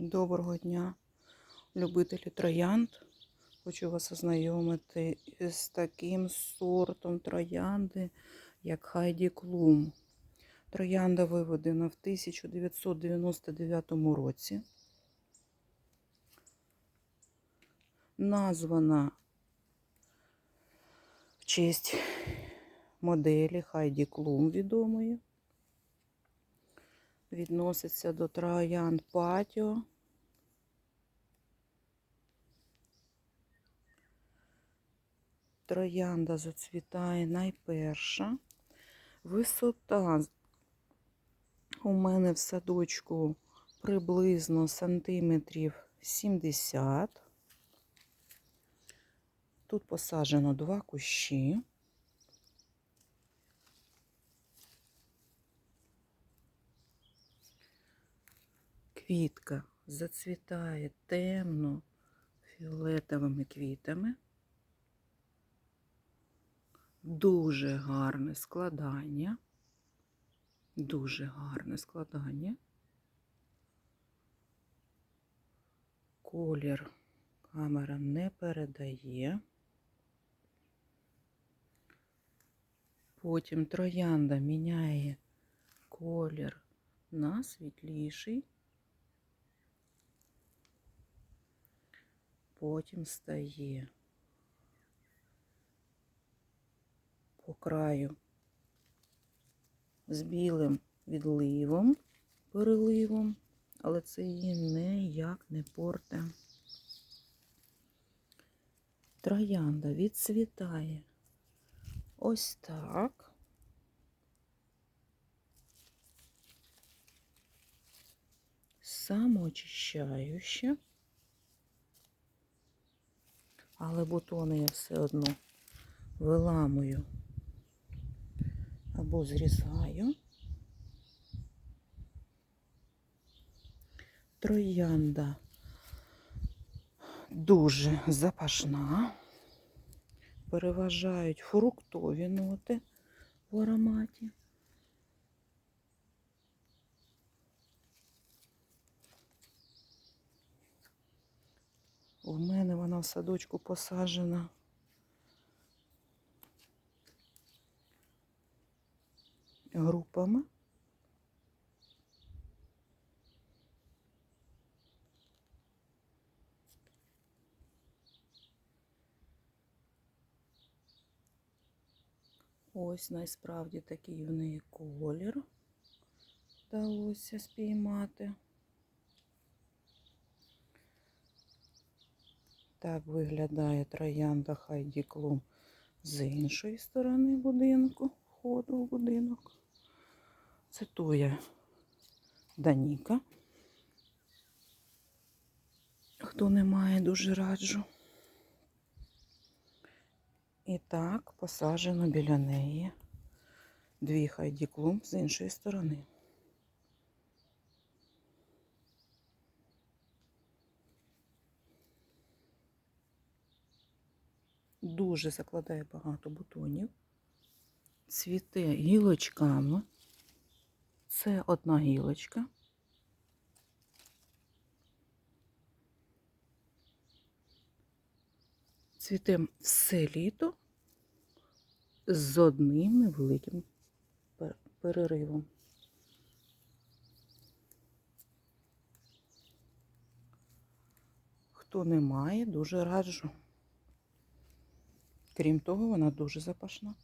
Доброго дня, любителі троянд. Хочу вас ознайомити з таким сортом троянди, як Хайді Клум. Троянда виведена в 1999 році. Названа в честь моделі Хайді Клум відомої. Відноситься до троянд патіо. Троянда зацвітає найперша. Висота у мене в садочку приблизно сантиметрів 70. Тут посаджено два кущі. Квітка зацвітає темно фіолетовими квітами. Дуже гарне складання. Дуже гарне складання. Колір камера не передає. Потім троянда міняє колір на світліший. Потім стає по краю з білим відливом, переливом, але це її ніяк не порте. Троянда відцвітає ось так. Самоочищаюче. Але бутони я все одно виламую або зрізаю. Троянда дуже запашна, переважають фруктові ноти в ароматі. У мене в садочку посаджена. Групами. Ось насправді такий в неї колір вдалося спіймати. Так виглядає троянда Хайді Клум з іншої сторони будинку, входу в будинок. Це туя Даніка. Хто не має, дуже раджу. І так посаджено біля неї дві Хайді Клум з іншої сторони. Дуже закладає багато бутонів. Цвіте гілочками. Це одна гілочка. Цвіте все літо з одним невеликим переривом. Хто не має, дуже раджу. Крім того, вона дуже запашна.